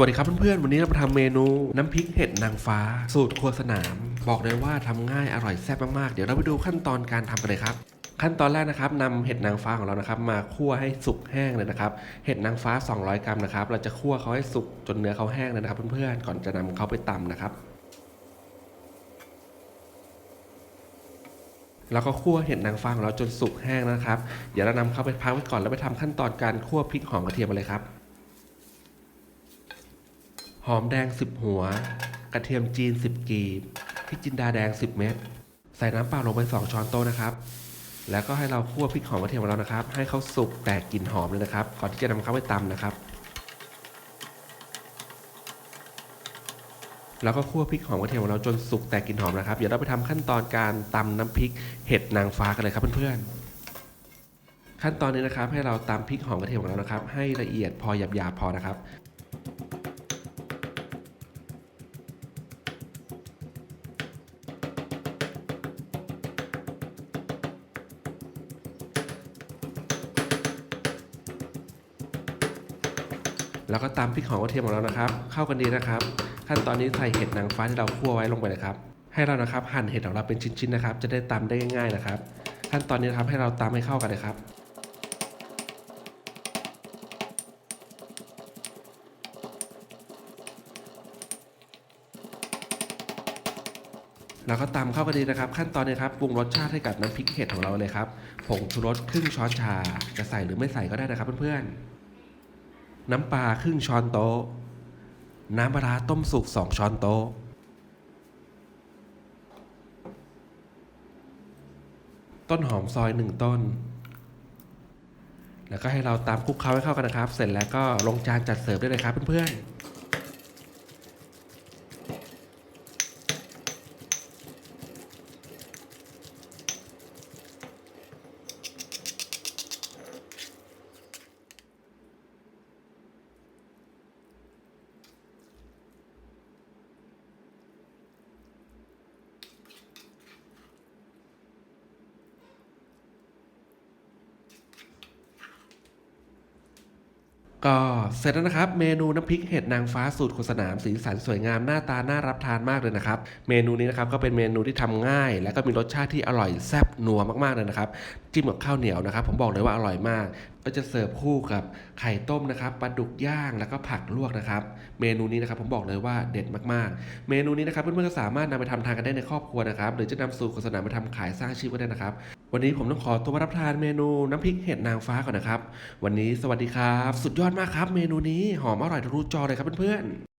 วัสดีครับเพื่อนๆ วันนี้เรามาทำเมนูน้ำพริกเห็ดนางฟ้า สูตรครัวสนาม บอกเลยว่าทำง่ายอร่อยแซ่บมากๆ เดี๋ยวเราไปดูขั้นตอนการทำกันเลยครับ ขั้นตอนแรกนะครับนำเห็ดนางฟ้าของเรานะครับมาคั่วให้สุกแห้งเลยนะครับ เห็ดนางฟ้า 200 กรัมนะครับ เราจะคั่วเขาให้สุกจนเนื้อเขาแห้งเลยนะครับ เพื่อนๆ ก่อนจะนำเขาไปตำนะครับแล้วก็คั่วเห็ดนางฟ้าของเราจนสุกแห้งนะครับ เดี๋ยวเรานำเขาไปพักไว้ก่อนแล้วไปทำขั้นตอนการคั่วพริกหอมกระเทียมเลยครับ อมแดง 10 หัว กระเทียมจีน 10 กีบพริกจินดาแดง 10 เม็ดใส่น้ำเปล่าลงไป 2 ช้อนโต๊ะนะครับ แล้วก็ให้เราคั่วพริกหอมกระเทียมของเรานะครับ ให้เขาสุกแตกกลิ่นหอมเลยนะครับ ก่อนที่จะนำเขาไปตำนะครับ แล้วก็คั่วพริกหอมกระเทียมของเราจนสุกแตกกลิ่นหอมนะครับ เดี๋ยวเราไปทำขั้นตอนการตำน้ำพริกเห็ดนางฟ้ากันเลยครับเพื่อนๆขั้นตอนนี้นะครับให้เราตำพริกหอมกระเทียมของเรานะครับ ให้ละเอียดพอหยาบๆพอนะครับ แล้วก็ตามพริกหอมกระเทียมของเรานะครับ เข้ากันดีนะครับ ขั้นตอนนี้ใส่เห็ดนางฟ้าที่เราคั่วไว้ลงไปเลยครับ ให้เรานะครับหั่นเห็ดของเราเป็นชิ้นๆนะครับ จะได้ตำได้ง่ายๆนะครับ ขั้นตอนนี้นะครับให้เราตำให้เข้ากันเลยครับแล้วก็ตำเข้ากันดีนะครับ ขั้นตอนนี้ครับปรุงรสชาติให้กับน้ำพริกเห็ดของเราเลยครับผงชูรสครึ่งช้อนชา จะใส่หรือไม่ใส่ก็ได้นะครับเพื่อนๆ น้ำปลาครึ่งช้อนโต๊ะ น้ำปลาต้มสุกสองช้อนโต๊ะ ต้นหอมซอยหนึ่งต้น แล้วก็ให้เราตามคลุกเคล้าให้เข้ากันนะครับ เสร็จแล้วก็ลงจานจัดเสิร์ฟได้เลยครับเพื่อนๆ ก็เสร็จแล้วนะครับเมนูน้ำพริกเห็ดนางฟ้าสูตรโฆษณามสีสันสวยงามหน้าตาน่ารับทานมากเลยนะครับเมนูนี้นะครับก็เป็นเมนูที่ทำง่าย และก็มีรสชาติที่อร่อยแซ่บนัวมากๆเลยนะครับจิ้มกับข้าวเหนียวนะครับผมบอกเลยว่าอร่อยมาก ก็จะเสิร์ฟคู่กับไข่ต้มนะครับปลาดุกย่างแล้วก็ผักลวกนะครับ เมนูนี้นะครับผมบอกเลยว่าเด็ดมากๆ เมนูนี้นะครับเพื่อนๆก็สามารถนำไปทำทานกันได้ในครอบครัวนะครับหรือจะนำสูตรโฆษณาไปทำขายสร้างชีพก็ได้นะครับ วันนี้ผมต้องขอตัวรับทานเมนูน้ำพริกเห็ดนางฟ้าก่อนนะครับ วันนี้สวัสดีครับ สุดยอดมากครับ เมนูนี้หอมอร่อยทะลุจอเลยครับเพื่อนๆ